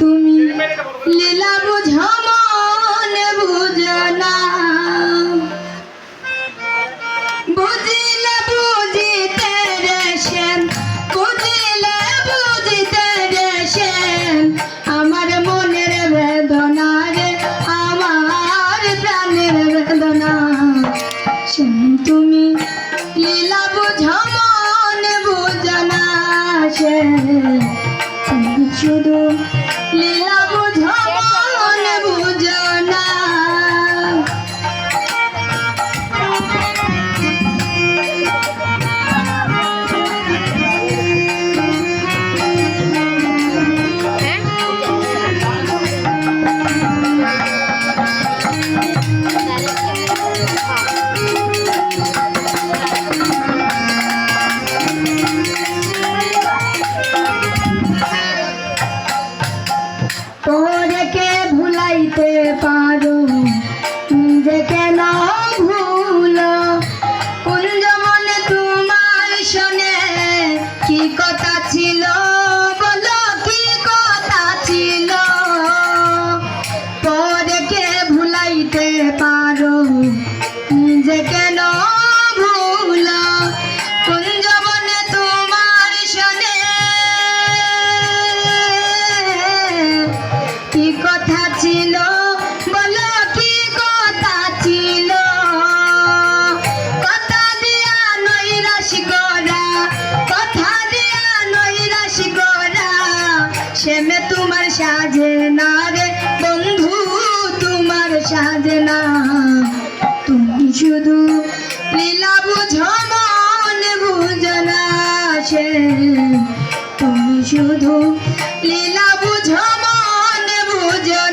তুমি লীলা বুঝো মন বুঝো না বুঝিলে বুঝিতে রে শ্যাম বুঝিলে বুঝিতে রে শ্যাম আমার মনের বেদনা আমার প্রাণের বেদনা। শ্যাম তুমি লীলা বুঝো মন বুঝো না শুধু লীলা সেমে তোমার সাজে রে, বন্ধু তোমার সাজে তুমি শুধু লীলা বুঝো, মন বুঝো না সে। তুমি শুধু লীলা বুঝো, মন বুঝো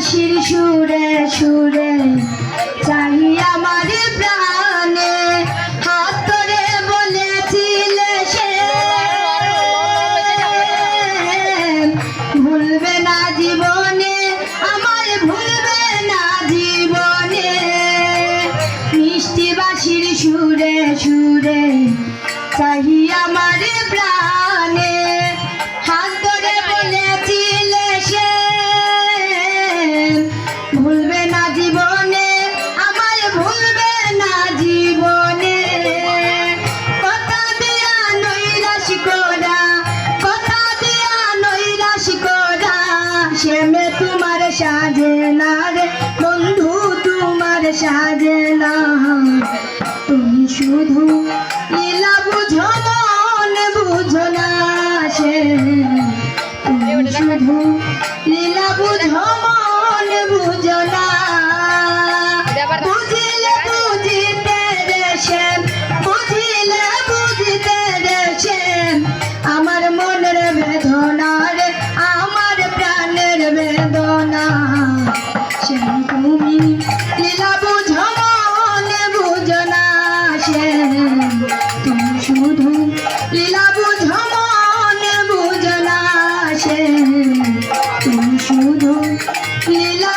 বাসির সুরে সুরে। চাই আমার প্রাণে হাত ধরে বলেছিলে সে। ভুলবে না জীবনে আমার শুধু লীলা বুঝো মন বুঝো না সে তুমি শুধু লীলা বুঝো মন বুঝো তুমি শুধু লীলা